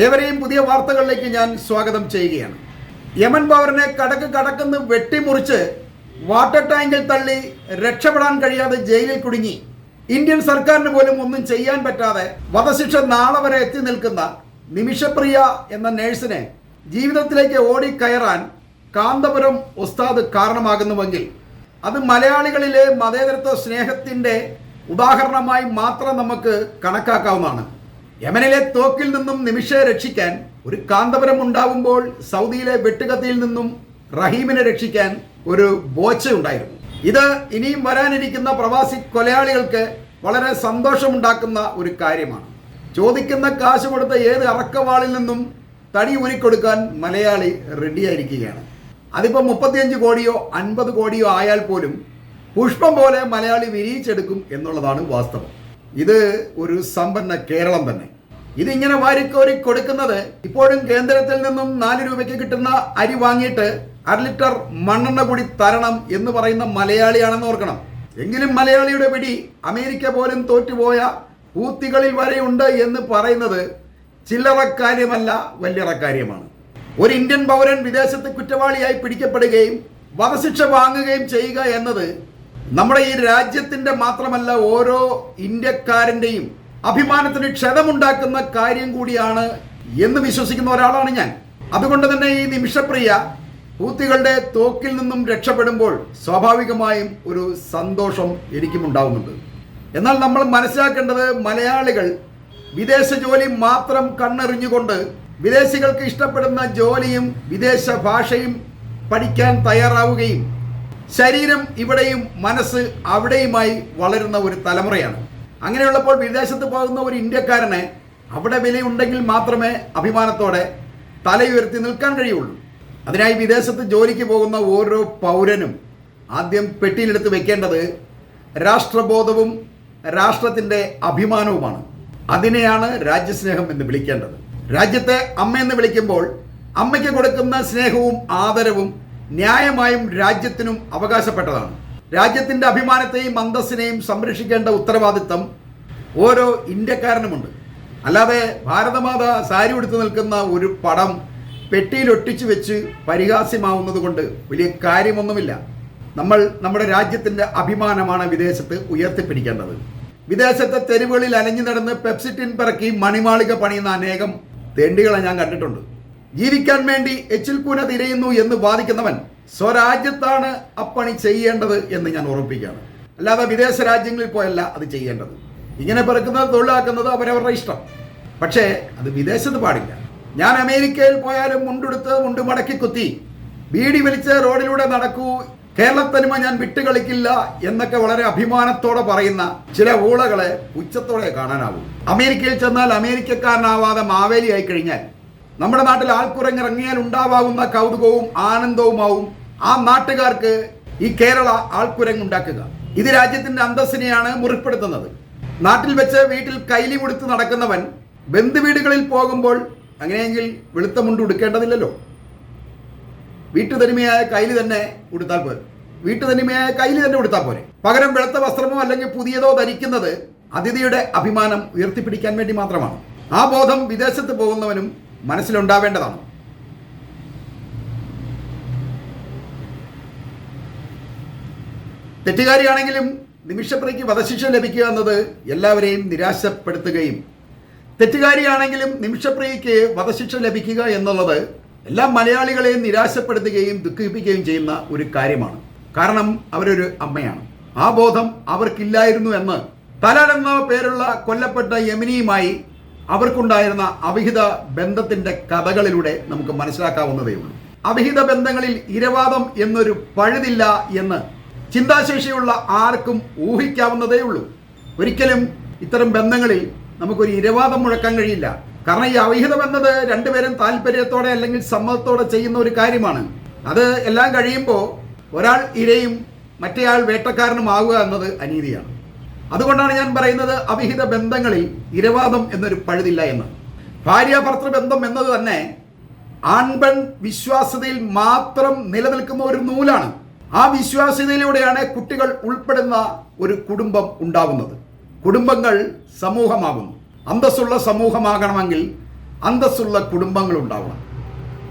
ഏവരെയും പുതിയ വാർത്തകളിലേക്ക് ഞാൻ സ്വാഗതം ചെയ്യുകയാണ്. യമൻ പവറിനെ കടക്ക് കടക്കുന്ന് വെട്ടിമുറിച്ച് വാട്ടർ ടാങ്കിൽ തള്ളി രക്ഷപ്പെടാൻ കഴിയാതെ ജയിലിൽ കുടുങ്ങി. ഇന്ത്യൻ സർക്കാരിന് പോലും ഒന്നും ചെയ്യാൻ പറ്റാതെ വധശിക്ഷ നാളെ വരെ എത്തി നിൽക്കുന്ന നിമിഷപ്രിയ എന്ന നേഴ്സിനെ ജീവിതത്തിലേക്ക് ഓടിക്കയറാൻ കാന്തപുരം ഉസ്താദ് കാരണമാകുന്നുവെങ്കിൽ അത് മലയാളികളിലെ മതേതരത്വ സ്നേഹത്തിന്റെ ഉദാഹരണമായി മാത്രം നമുക്ക് കണക്കാക്കാവുന്നതാണ്. യമനിലെ തോക്കിൽ നിന്നും നിമിഷയെ രക്ഷിക്കാൻ ഒരു കാന്തപുരം ഉണ്ടാവുമ്പോൾ സൗദിയിലെ വെട്ടുകത്തിയിൽ നിന്നും റഹീമിനെ രക്ഷിക്കാൻ ഒരു ബോച്ച ഉണ്ടായിരുന്നു. ഇത് ഇനിയും വരാനിരിക്കുന്ന പ്രവാസി കൊലയാളികൾക്ക് വളരെ സന്തോഷമുണ്ടാക്കുന്ന ഒരു കാര്യമാണ്. ചോദിക്കുന്ന കാശ് കൊടുത്ത ഏത് അറക്കവാളിൽ നിന്നും തടി ഊരിക്കൊടുക്കാൻ മലയാളി റെഡിയായിരിക്കുകയാണ്. അതിപ്പോൾ മുപ്പത്തിയഞ്ച് കോടിയോ അൻപത് കോടിയോ ആയാൽ പോലും പുഷ്പം പോലെ മലയാളി വിരിയിച്ചെടുക്കും എന്നുള്ളതാണ് വാസ്തവം. ഇത് ഒരു സമ്പന്ന കേരളം തന്നെ. ഇതിങ്ങനെ വാരിക്കോരി കൊടുക്കുന്നത് ഇപ്പോഴും കേന്ദ്രത്തിൽ നിന്നും നാല് രൂപയ്ക്ക് കിട്ടുന്ന അരി വാങ്ങിയിട്ട് അര ലിറ്റർ മണ്ണെണ്ണ കൂടി തരണം എന്ന് പറയുന്ന മലയാളിയാണെന്ന് ഓർക്കണം. എങ്കിലും മലയാളിയുടെ പിടി അമേരിക്ക പോലും തോറ്റുപോയ ഊത്തികളിൽ വരെയുണ്ട് എന്ന് പറയുന്നത് ചില്ലറക്കാര്യമല്ല വല്യറക്കാര്യമാണ് വലിയറ കാര്യമാണ്. ഒരു ഇന്ത്യൻ പൗരൻ വിദേശത്ത് കുറ്റവാളിയായി പിടിക്കപ്പെടുകയും വധശിക്ഷ വാങ്ങുകയും ചെയ്യുക എന്നത് നമ്മുടെ ഈ രാജ്യത്തിന്റെ മാത്രമല്ല ഓരോ ഇന്ത്യക്കാരന്റെയും അഭിമാനത്തിന് ക്ഷതമുണ്ടാക്കുന്ന കാര്യം കൂടിയാണ് എന്ന് വിശ്വസിക്കുന്ന ഒരാളാണ് ഞാൻ. അതുകൊണ്ട് തന്നെ ഈ നിമിഷപ്രിയ പൂത്തികളുടെ തോക്കിൽ നിന്നും രക്ഷപ്പെടുമ്പോൾ സ്വാഭാവികമായും ഒരു സന്തോഷം എനിക്കും ഉണ്ടാവുന്നുണ്ട് എന്നാൽ നമ്മൾ മനസ്സിലാക്കേണ്ടത് മലയാളികൾ വിദേശ ജോലി മാത്രം കണ്ണെറിഞ്ഞുകൊണ്ട് വിദേശികൾക്ക് ഇഷ്ടപ്പെടുന്ന ജോലിയും വിദേശ ഭാഷയും പഠിക്കാൻ തയ്യാറാവുകയും ശരീരം ഇവിടെയും മനസ്സ് അവിടെയുമായി വളരുന്ന ഒരു തലമുറയാണ്. അങ്ങനെയുള്ളപ്പോൾ വിദേശത്ത് പോകുന്ന ഒരു ഇന്ത്യക്കാരനെ അവിടെ വിലയുണ്ടെങ്കിൽ മാത്രമേ അഭിമാനത്തോടെ തലയുയർത്തി നിൽക്കാൻ കഴിയുള്ളൂ. അതിനായി വിദേശത്ത് ജോലിക്ക് പോകുന്ന ഓരോ പൗരനും ആദ്യം പെട്ടിയിലെടുത്ത് വെക്കേണ്ടത് രാഷ്ട്രബോധവും രാഷ്ട്രത്തിന്റെ അഭിമാനവുമാണ്. അതിനെയാണ് രാജ്യസ്നേഹം എന്ന് വിളിക്കേണ്ടത്. രാജ്യത്തെ അമ്മയെന്ന് വിളിക്കുമ്പോൾ അമ്മയ്ക്ക് കൊടുക്കുന്ന സ്നേഹവും ആദരവും ന്യായമായും രാജ്യത്തിനും അവകാശപ്പെട്ടതാണ്. രാജ്യത്തിന്റെ അഭിമാനത്തെയും അന്തസ്സിനെയും സംരക്ഷിക്കേണ്ട ഉത്തരവാദിത്തം ഓരോ ഇന്ത്യക്കാരനുമുണ്ട്. അല്ലാതെ ഭാരതമാത സാരി ഉടുത്തു നിൽക്കുന്ന ഒരു പടം പെട്ടിയിൽ ഒട്ടിച്ചു വെച്ച് പരിഹാസ്യമാവുന്നത് കൊണ്ട് വലിയ കാര്യമൊന്നുമില്ല. നമ്മൾ നമ്മുടെ രാജ്യത്തിന്റെ അഭിമാനമാണ് വിദേശത്ത് ഉയർത്തിപ്പിടിക്കേണ്ടത്. വിദേശത്തെ തെരുവുകളിൽ അലഞ്ഞു നടന്ന് പെപ്സിറ്റിൻ പിറക്കി മണിമാളിക പണിയുന്ന അനേകം തെണ്ടികളെ ഞാൻ കണ്ടിട്ടുണ്ട്. ജീവിക്കാൻ വേണ്ടി എച്ചിൽ കൂന തിരയുന്നു എന്ന് വാദിക്കുന്നവൻ സ്വരാജ്യത്താണ് അപ്പണി ചെയ്യേണ്ടത് എന്ന് ഞാൻ ഉറപ്പിക്കുകയാണ്. അല്ലാതെ വിദേശ രാജ്യങ്ങളിൽ പോയല്ല അത് ചെയ്യേണ്ടത്. ഇങ്ങനെ പെറുക്കുന്നത് തൊഴിലാക്കുന്നത് അവരവരുടെ ഇഷ്ടം. പക്ഷേ അത് വിദേശത്ത് പാടില്ല. ഞാൻ അമേരിക്കയിൽ പോയാലും മുണ്ടെടുത്ത് മുണ്ട് മടക്കി കുത്തി ബീഡി വലിച്ച് റോഡിലൂടെ നടക്കൂ കേരളത്തനിമ ഞാൻ വിട്ടുകളിക്കില്ല എന്നൊക്കെ വളരെ അഭിമാനത്തോടെ പറയുന്ന ചില ഊളകളെ ഉച്ചത്തോടെ കാണാനാവും അമേരിക്കയിൽ ചെന്നാൽ അമേരിക്കക്കാരനാവാതെ മാവേലി ആയി കഴിഞ്ഞാൽ നമ്മുടെ നാട്ടിൽ ആൾക്കുറങ്ങിറങ്ങിയാൽ ഉണ്ടാവാകുന്ന കൗതുകവും ആനന്ദവുമാവും ആ നാട്ടുകാർക്ക് ഈ കേരള ആൾക്കുരങ്ങുണ്ടാക്കുക. ഇത് രാജ്യത്തിന്റെ അന്തസ്സിനെയാണ് മുറിപ്പെടുത്തുന്നത്. നാട്ടിൽ വെച്ച് വീട്ടിൽ കൈലി മുടുത്ത് നടക്കുന്നവൻ ബന്ധുവീടുകളിൽ പോകുമ്പോൾ അങ്ങനെയെങ്കിൽ വെളുത്ത മുണ്ട് ഉടുക്കേണ്ടതില്ലല്ലോ. വീട്ടുതനിമയായ കൈലി തന്നെ ഉടുത്താൽ പോരെ. വീട്ടുതനിമയായ കൈലി തന്നെ ഉടുത്താൽ പോരെ. പകരം വെളുത്ത വസ്ത്രമോ അല്ലെങ്കിൽ പുതിയതോ ധരിക്കുന്നത് അതിഥിയുടെ അഭിമാനം ഉയർത്തിപ്പിടിക്കാൻ വേണ്ടി മാത്രമാണ്. ആ ബോധം വിദേശത്ത് പോകുന്നവനും മനസ്സിലുണ്ടാവേണ്ടതാണ്. തെറ്റുകാരിയാണെങ്കിലും നിമിഷപ്രയ്ക്ക് വധശിക്ഷ ലഭിക്കുക എന്നത് എല്ലാവരെയും നിരാശപ്പെടുത്തുകയും തെറ്റുകാരിയാണെങ്കിലും നിമിഷപ്രിയയ്ക്ക് വധശിക്ഷ ലഭിക്കുക എന്നുള്ളത് എല്ലാ മലയാളികളെയും നിരാശപ്പെടുത്തുകയും ദുഃഖിപ്പിക്കുകയും ചെയ്യുന്ന ഒരു കാര്യമാണ്. കാരണം അവരൊരു അമ്മയാണ്. ആ ബോധം അവർക്കില്ലായിരുന്നു എന്ന് തലാൽ എന്ന പേരുള്ള കൊല്ലപ്പെട്ട യമിനിയുമായി അവർക്കുണ്ടായിരുന്ന അവിഹിത ബന്ധത്തിന്റെ കഥകളിലൂടെ നമുക്ക് മനസ്സിലാക്കാവുന്നതേ ഉള്ളൂ. അവിഹിത ബന്ധങ്ങളിൽ ഇരവാദം എന്നൊരു പഴുതില്ല എന്ന് ചിന്താശേഷിയുള്ള ആർക്കും ഊഹിക്കാവുന്നതേ ഉള്ളൂ. ഒരിക്കലും ഇത്തരം ബന്ധങ്ങളിൽ നമുക്കൊരു ഇരവാദം മുഴക്കാൻ കഴിയില്ല. കാരണം ഈ അവിഹിതം എന്നത് രണ്ടുപേരും താല്പര്യത്തോടെ അല്ലെങ്കിൽ സമ്മതത്തോടെ ചെയ്യുന്ന ഒരു കാര്യമാണ്. അത് എല്ലാം കഴിയുമ്പോൾ ഒരാൾ ഇരയും മറ്റേയാൾ വേട്ടക്കാരനും ആവുക എന്നത് അനീതിയാണ്. അതുകൊണ്ടാണ് ഞാൻ പറയുന്നത് അവിഹിത ബന്ധങ്ങളിൽ ഇരവാദം എന്നൊരു പഴുതില്ല എന്ന്. ഭാര്യ ഭർത്തൃ ബന്ധം എന്നത് തന്നെ ആൺപെൺ വിശ്വാസ്യതയിൽ മാത്രം നിലനിൽക്കുന്ന ഒരു നൂലാണ്. ആ വിശ്വാസ്യതയിലൂടെയാണ് കുട്ടികൾ ഉൾപ്പെടുന്ന ഒരു കുടുംബം ഉണ്ടാകുന്നത് കുടുംബങ്ങൾ സമൂഹമാകുന്നു. അന്തസ്സുള്ള സമൂഹമാകണമെങ്കിൽ അന്തസ്സുള്ള കുടുംബങ്ങൾ ഉണ്ടാവണം.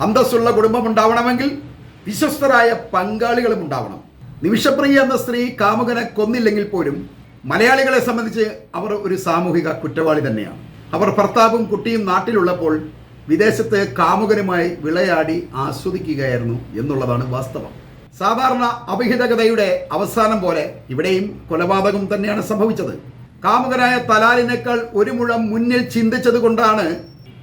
അന്തസ്സുള്ള കുടുംബം ഉണ്ടാവണമെങ്കിൽ വിശ്വസ്തരായ പങ്കാളികളും ഉണ്ടാവണം. നിമിഷപ്രിയ എന്ന സ്ത്രീ കാമുകനെ കൊന്നില്ലെങ്കിൽ പോലും മലയാളികളെ സംബന്ധിച്ച് അവർ ഒരു സാമൂഹിക കുറ്റവാളി തന്നെയാണ്. അവർ ഭർത്താവും കുട്ടിയും നാട്ടിലുള്ളപ്പോൾ വിദേശത്ത് കാമുകനുമായി വിളയാടി ആസ്വദിക്കുകയായിരുന്നു എന്നുള്ളതാണ് വാസ്തവം. സാധാരണ അവിഹിതകതയുടെ അവസാനം പോലെ ഇവിടെയും കൊലപാതകം തന്നെയാണ് സംഭവിച്ചത്. കാമുകനായ തലാലിനേക്കാൾ ഒരു മുഴം മുന്നിൽ ചിന്തിച്ചത് കൊണ്ടാണ്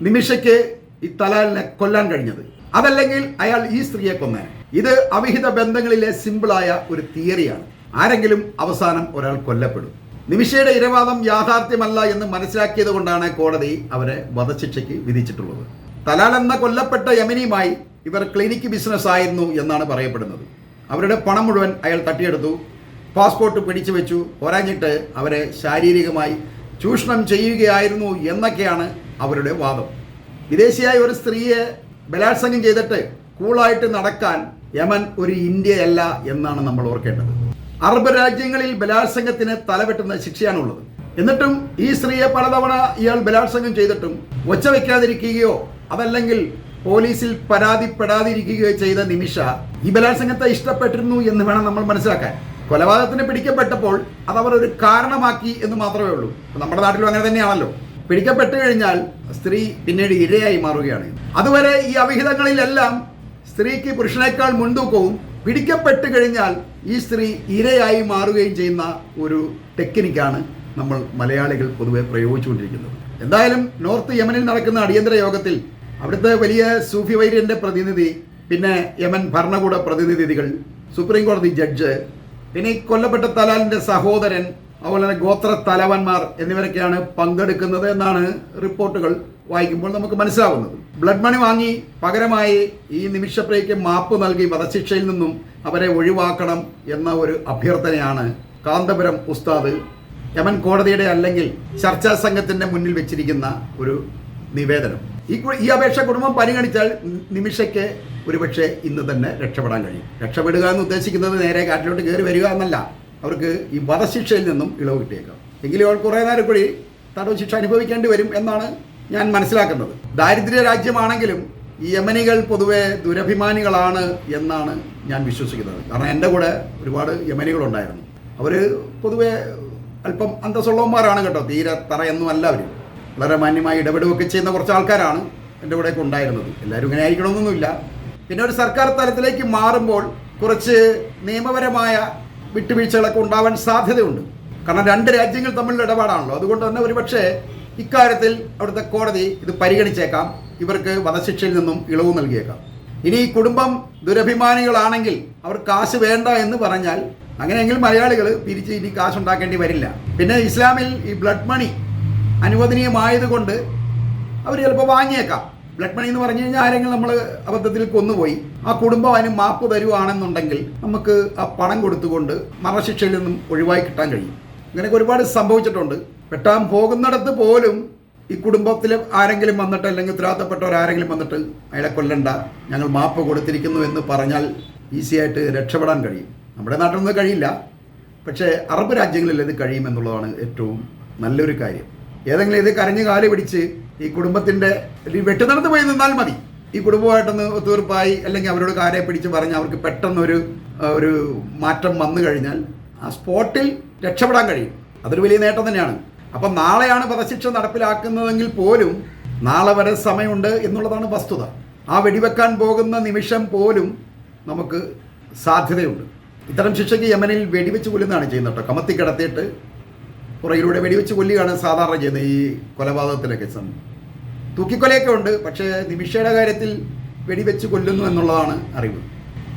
നിമിഷയ്ക്ക് ഈ തലാലിനെ കൊല്ലാൻ കഴിഞ്ഞത്. അതല്ലെങ്കിൽ അയാൾ ഈ സ്ത്രീയെ കൊന്നേ ഇത് അവിഹിത ബന്ധങ്ങളിലെ സിമ്പിളായ ഒരു തിയറിയാണ്. ആരെങ്കിലും അവസാനം ഒരാൾ കൊല്ലപ്പെടും. നിമിഷയുടെ ഇരവാദം യാഥാർത്ഥ്യമല്ല എന്ന് മനസ്സിലാക്കിയത് കൊണ്ടാണ് കോടതി അവരെ വധശിക്ഷയ്ക്ക് വിധിച്ചിട്ടുള്ളത്. തലാൽ എന്ന കൊല്ലപ്പെട്ട യമിനിയുമായി ഇവർ ക്ലിനിക്ക് ബിസിനസ് ആയിരുന്നു എന്നാണ് പറയപ്പെടുന്നത്. അവരുടെ പണം മുഴുവൻ അയാൾ തട്ടിയെടുത്തു. പാസ്പോർട്ട് പിടിച്ചു വെച്ചു. ഒരാഞ്ഞിട്ട് അവരെ ശാരീരികമായി ചൂഷണം ചെയ്യുകയായിരുന്നു എന്നൊക്കെയാണ് അവരുടെ വാദം. വിദേശിയായ ഒരു സ്ത്രീയെ ബലാത്സംഗം ചെയ്തിട്ട് കൂളായിട്ട് നടക്കാൻ യമൻ ഒരു ഇന്ത്യയല്ല എന്നാണ് നമ്മൾ ഓർക്കേണ്ടത്. അറബ് രാജ്യങ്ങളിൽ ബലാത്സംഗത്തിന് തലവെട്ടുന്ന ശിക്ഷയാണുള്ളത്. എന്നിട്ടും ഈ സ്ത്രീയെ പലതവണ ഇയാൾ ബലാത്സംഗം ചെയ്തിട്ടും ഒച്ച വെക്കാതിരിക്കുകയോ അതല്ലെങ്കിൽ പോലീസിൽ പരാതിപ്പെടാതിരിക്കുകയോ ചെയ്ത നിമിഷ ഈ ബലാത്സംഗത്തെ ഇഷ്ടപ്പെട്ടിരുന്നു എന്ന് വേണം നമ്മൾ മനസ്സിലാക്കാൻ. കൊലപാതകത്തിന് പിടിക്കപ്പെട്ടപ്പോൾ അത് അവർ ഒരു കാരണമാക്കി എന്ന് മാത്രമേ ഉള്ളൂ. നമ്മുടെ നാട്ടിലും അങ്ങനെ തന്നെയാണല്ലോ. പിടിക്കപ്പെട്ടു കഴിഞ്ഞാൽ സ്ത്രീ പിന്നീട് ഇരയായി മാറുകയാണ്. അതുവരെ ഈ അവിഹിതങ്ങളിലെല്ലാം സ്ത്രീക്ക് പുരുഷനേക്കാൾ മുൻതൂക്കവും പിടിക്കപ്പെട്ട് കഴിഞ്ഞാൽ ഈ സ്ത്രീ ഇരയായി മാറുകയും ചെയ്യുന്ന ഒരു ടെക്നിക്കാണ് നമ്മൾ മലയാളികൾ പൊതുവെ പ്രയോഗിച്ചുകൊണ്ടിരിക്കുന്നത്. എന്തായാലും നോർത്ത് യമനിൽ നടക്കുന്ന അടിയന്തര യോഗത്തിൽ അവിടുത്തെ വലിയ സൂഫി വൈര്യന്റെ പ്രതിനിധി പിന്നെ യമൻ ഭരണകൂട പ്രതിനിധികൾ സുപ്രീം കോടതി ജഡ്ജ് പിന്നെ ഈ കൊല്ലപ്പെട്ട തലാലിന്റെ സഹോദരൻ അതുപോലെ തന്നെ ഗോത്ര തലവന്മാർ എന്നിവരൊക്കെയാണ് പങ്കെടുക്കുന്നത് എന്നാണ് റിപ്പോർട്ടുകൾ. വായിക്കുമ്പോൾ നമുക്ക് മനസ്സിലാവുന്നത്. ബ്ലഡ് മണി വാങ്ങി പകരമായി ഈ നിമിഷപ്രയ്ക്ക് മാപ്പ് നൽകി വധശിക്ഷയിൽ നിന്നും അവരെ ഒഴിവാക്കണം എന്ന ഒരു അഭ്യർത്ഥനയാണ് കാന്തപുരം ഉസ്താദ് യമൻ കോടതിയുടെ അല്ലെങ്കിൽ ചർച്ചാ സംഘത്തിന്റെ മുന്നിൽ വെച്ചിരിക്കുന്ന ഒരു നിവേദനം. ഈ ഈ അപേക്ഷ കുടുംബം പരിഗണിച്ചാൽ നിമിഷയ്ക്ക് ഒരുപക്ഷെ ഇന്ന് തന്നെ രക്ഷപ്പെടാൻ കഴിയും. രക്ഷപ്പെടുക എന്ന് ഉദ്ദേശിക്കുന്നത് നേരെ കാറ്റിലോട്ട് കയറി വരിക എന്നല്ല. അവർക്ക് ഈ വധശിക്ഷയിൽ നിന്നും ഇളവ് കിട്ടിയേക്കാം. എങ്കിലും അവൾ കുറേ നേരം കൂടി തടവ് ശിക്ഷ അനുഭവിക്കേണ്ടി വരും എന്നാണ് ഞാൻ മനസ്സിലാക്കുന്നത്. ദാരിദ്ര്യ രാജ്യമാണെങ്കിലും ഈ യമനികൾ പൊതുവെ ദുരഭിമാനികളാണ് എന്നാണ് ഞാൻ വിശ്വസിക്കുന്നത്. കാരണം എന്റെ കൂടെ ഒരുപാട് യമനികളുണ്ടായിരുന്നു. അവർ പൊതുവെ അല്പം അന്തസ്സുള്ളവന്മാരാണ് കേട്ടോ. തീരെ തറയൊന്നും അല്ല അവർ വളരെ മാന്യമായി ഇടപെടുകയൊക്കെ ചെയ്യുന്ന കുറച്ച് ആൾക്കാരാണ് എന്റെ കൂടെയൊക്കെ ഉണ്ടായിരുന്നത്. എല്ലാവരും ഇങ്ങനെ ആയിരിക്കണമെന്നൊന്നുമില്ല. പിന്നെ ഒരു സർക്കാർ തലത്തിലേക്ക് മാറുമ്പോൾ കുറച്ച് നിയമപരമായ വിട്ടുവീഴ്ചകളൊക്കെ ഉണ്ടാവാൻ സാധ്യതയുണ്ട്. കാരണം രണ്ട് രാജ്യങ്ങൾ തമ്മിലുള്ള ഇടപാടാണല്ലോ. അതുകൊണ്ട് തന്നെ ഒരുപക്ഷെ ഇക്കാര്യത്തിൽ അവിടുത്തെ കോടതി ഇത് പരിഗണിച്ചേക്കാം. ഇവർക്ക് വധശിക്ഷയിൽ നിന്നും ഇളവ് നൽകിയേക്കാം. ഇനി ഈ കുടുംബം ദുരഭിമാനികളാണെങ്കിൽ അവർ കാശ് വേണ്ട എന്ന് പറഞ്ഞാൽ അങ്ങനെയെങ്കിൽ മലയാളികൾ പിരിച്ച് ഇനി കാശ് ഉണ്ടാക്കേണ്ടി വരില്ല. പിന്നെ ഇസ്ലാമിൽ ഈ ബ്ലഡ് മണി അനുവദനീയമായതുകൊണ്ട് അവർ ചിലപ്പോൾ വാങ്ങിയേക്കാം. ബ്ലഡ് മണി എന്ന് പറഞ്ഞു കഴിഞ്ഞാൽ ആരെങ്കിലും നമ്മൾ അബദ്ധത്തിൽ കൊന്നുപോയി. ആ കുടുംബം അതിന് മാപ്പ് തരുവാണെന്നുണ്ടെങ്കിൽ നമുക്ക് ആ പണം കൊടുത്തുകൊണ്ട് മരണശിക്ഷയിൽ നിന്നും ഒഴിവായി കിട്ടാൻ കഴിയും. ഇങ്ങനെയൊക്കെ ഒരുപാട് സംഭവിച്ചിട്ടുണ്ട്. വെട്ടാൻ പോകുന്നിടത്ത് പോലും ഈ കുടുംബത്തിൽ ആരെങ്കിലും വന്നിട്ട് അല്ലെങ്കിൽ ഉത്തരവാദിത്തപ്പെട്ടവർ ആരെങ്കിലും വന്നിട്ട് അയാളെ കൊല്ലണ്ട. ഞങ്ങൾ മാപ്പ് കൊടുത്തിരിക്കുന്നു എന്ന് പറഞ്ഞാൽ ഈസി ആയിട്ട് രക്ഷപ്പെടാൻ കഴിയും. നമ്മുടെ നാട്ടിലൊന്നും കഴിയില്ല. പക്ഷേ അറബ് രാജ്യങ്ങളിൽ ഇത് കഴിയുമെന്നുള്ളതാണ് ഏറ്റവും നല്ലൊരു കാര്യം. ഏതെങ്കിലും ഇത് കരഞ്ഞ് കാൽ പിടിച്ച് ഈ കുടുംബത്തിന്റെ വെട്ടുന്നിടത്ത് പോയി നിന്നാൽ മതി. ഈ കുടുംബമായിട്ടൊന്ന് ഒത്തുതീർപ്പായി അല്ലെങ്കിൽ അവരോട് കാര്യം പിടിച്ച് പറഞ്ഞ് അവർക്ക് പെട്ടെന്നൊരു ഒരു മാറ്റം വന്നു കഴിഞ്ഞാൽ ആ സ്പോട്ടിൽ രക്ഷപ്പെടാൻ കഴിയും. അതൊരു വലിയ നേട്ടം തന്നെയാണ്. അപ്പം നാളെയാണ് വധശിക്ഷ നടപ്പിലാക്കുന്നതെങ്കിൽ പോലും നാളെ വരെ സമയമുണ്ട് എന്നുള്ളതാണ് വസ്തുത. ആ വെടിവെക്കാൻ പോകുന്ന നിമിഷം പോലും നമുക്ക് സാധ്യതയുണ്ട്. ഇത്തരം ശിക്ഷയ്ക്ക് യമനിൽ വെടിവെച്ച് കൊല്ലുന്നതാണ് ചെയ്യുന്നത് കേട്ടോ. കമത്തി കിടത്തിയിട്ട് പുറകിലൂടെ വെടിവെച്ച് കൊല്ലുകയാണ് സാധാരണ ചെയ്യുന്നത് ഈ കൊലപാതകത്തിലൊക്കെ സം തൂക്കിക്കൊലയൊക്കെ ഉണ്ട് പക്ഷേ നിമിഷയുടെ കാര്യത്തിൽ വെടിവെച്ച് കൊല്ലുന്നു എന്നുള്ളതാണ് അറിവ്.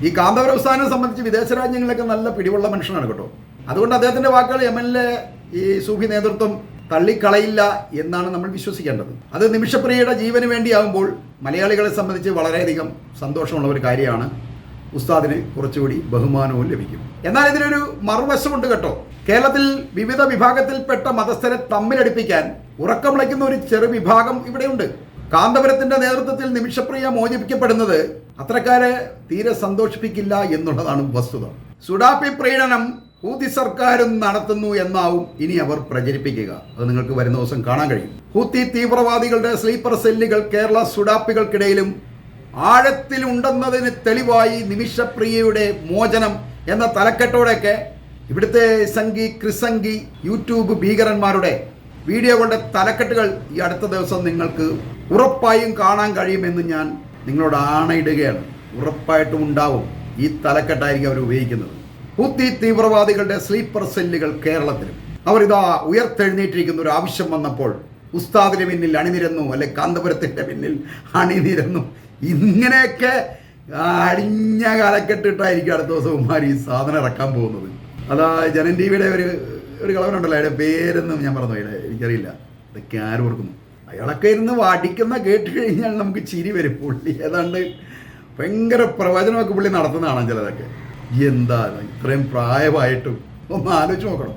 ഈ കാന്തപുരസ്ഥാനം സംബന്ധിച്ച് വിദേശ രാജ്യങ്ങളിലൊക്കെ നല്ല പിടിവുള്ള മനുഷ്യനാണ് കേട്ടോ. അതുകൊണ്ട് അദ്ദേഹത്തിന്റെ വാക്കുകൾ യമനിലെ ഈ സൂഫി നേതൃത്വം തള്ളിക്കളയില്ല എന്നാണ് നമ്മൾ വിശ്വസിക്കേണ്ടത്. അത് നിമിഷപ്രിയയുടെ ജീവന് വേണ്ടിയാകുമ്പോൾ മലയാളികളെ സംബന്ധിച്ച് വളരെയധികം സന്തോഷമുള്ള ഒരു കാര്യമാണ്. ഉസ്താദിന് കുറച്ചുകൂടി ബഹുമാനവും ലഭിക്കും. എന്നാൽ ഇതിനൊരു മറുവശമുണ്ട് കേട്ടോ. കേരളത്തിൽ വിവിധ വിഭാഗത്തിൽപ്പെട്ട മതസ്ഥരെ തമ്മിലടിപ്പിക്കാൻ ഉറക്കമിളയ്ക്കുന്ന ഒരു ചെറു വിഭാഗം ഇവിടെയുണ്ട്. കാന്തപുരത്തിന്റെ നേതൃത്വത്തിൽ നിമിഷപ്രിയ മോചിപ്പിക്കപ്പെടുന്നത് അത്രക്കാരെ തീരെ സന്തോഷിപ്പിക്കില്ല എന്നുള്ളതാണ് വസ്തുത. സുഡാപി പ്രീണനം ഹൂതി സർക്കാരും നടത്തുന്നു എന്നാവും ഇനി അവർ പ്രചരിപ്പിക്കുക. അത് നിങ്ങൾക്ക് വരുന്ന ദിവസം കാണാൻ കഴിയും. ഹൂത്തി തീവ്രവാദികളുടെ സ്ലീപ്പർ സെല്ലുകൾ കേരള സുഡാപ്പികൾക്കിടയിലും ആഴത്തിലുണ്ടെന്നതിന് തെളിവായി നിമിഷപ്രിയയുടെ മോചനം എന്ന തലക്കെട്ടോടെയൊക്കെ ഇവിടുത്തെ സംഗി ക്രിസംഗി യൂട്യൂബ് ഭീകരന്മാരുടെ വീഡിയോകളുടെ തലക്കെട്ടുകൾ ഈ അടുത്ത ദിവസം നിങ്ങൾക്ക് ഉറപ്പായും കാണാൻ കഴിയുമെന്ന് ഞാൻ നിങ്ങളോട് ആണയിടുകയാണ്. ഉറപ്പായിട്ടും ഉണ്ടാവും ഈ തലക്കെട്ടായിരിക്കും അവർ ഉപയോഗിക്കുന്നത്. ഹൂത്തി തീവ്രവാദികളുടെ സ്ലീപ്പർ സെല്ലുകൾ കേരളത്തിലും. അവർ ഇതാ ഉയർത്തെഴുന്നേറ്റിരിക്കുന്ന ഒരു ആവശ്യം വന്നപ്പോൾ ഉസ്താദിന് പിന്നിൽ അണിനിരന്നു അല്ലെ കാന്തപുരത്തിന്റെ പിന്നിൽ അണിനിരന്നു. ഇങ്ങനെയൊക്കെ അടിഞ്ഞ കാലക്കെട്ടിട്ടായിരിക്കും അടുത്ത ദിവസം ഉമ്മാർ ഈ സാധനം ഇറക്കാൻ പോകുന്നത്. അതാ ജനൻ ടി വിയുടെ ഒരു ഒരു കളവനുണ്ടല്ലോ അയാളുടെ പേരൊന്നും ഞാൻ പറഞ്ഞു അയാളെ എനിക്കറിയില്ല. ഇതൊക്കെ ആരും ഓർക്കുന്നു? അയാളൊക്കെ ഇരുന്ന് വടിക്കുന്ന കേട്ട് കഴിഞ്ഞാൽ നമുക്ക് ചിരി വരും. പുള്ളി ഏതാണ്ട് ഭയങ്കര പ്രവചനമൊക്കെ പുള്ളി നടത്തുന്നതാണ് ചിലതൊക്കെ. എന്താ ഇത്രയും പ്രായമായിട്ടും ഒന്ന് ആലോചിച്ച് നോക്കണം.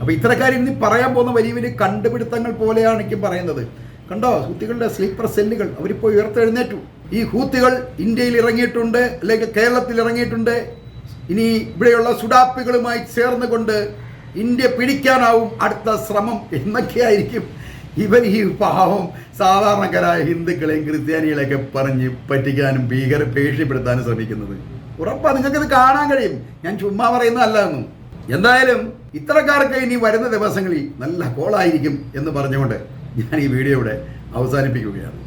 അപ്പൊ ഇത്തരക്കാർ ഇനി പറയാൻ പോകുന്ന വലിയ വലിയ കണ്ടുപിടുത്തങ്ങൾ പോലെയാണ് എനിക്ക് പറയുന്നത്. കണ്ടോ? ഹൂത്തികളുടെ സ്ലീപ്പർ സെല്ലുകൾ അവരിപ്പോൾ ഉയർത്തെഴുന്നേറ്റു. ഈ ഹൂത്തികൾ ഇന്ത്യയിൽ ഇറങ്ങിയിട്ടുണ്ട് അല്ലെങ്കിൽ കേരളത്തിൽ ഇറങ്ങിയിട്ടുണ്ട്. ഇനി ഇവിടെയുള്ള സുഡാപ്പികളുമായി ചേർന്നുകൊണ്ട് ഇന്ത്യ പിടിക്കാനാവും അടുത്ത ശ്രമം എന്നൊക്കെയായിരിക്കും ഇവർ ഈ പാവം സാധാരണക്കാരായ ഹിന്ദുക്കളെയും ക്രിസ്ത്യാനികളെയൊക്കെ പറഞ്ഞ് പറ്റിക്കാനും ഭീകര ഭീഷണിപ്പെടുത്താനും ശ്രമിക്കുന്നത്. ഉറപ്പാ നിങ്ങൾക്കിത് കാണാൻ കഴിയും. ഞാൻ ചുമ്മാ പറയുന്നതല്ല എന്നും എന്തായാലും ഇത്തരക്കാർക്ക് ഇനി വരുന്ന ദിവസങ്ങളിൽ നല്ല കോളായിരിക്കും എന്ന് പറഞ്ഞുകൊണ്ട് ഞാൻ ഈ വീഡിയോ ഇവിടെ അവസാനിപ്പിക്കുകയാണ്.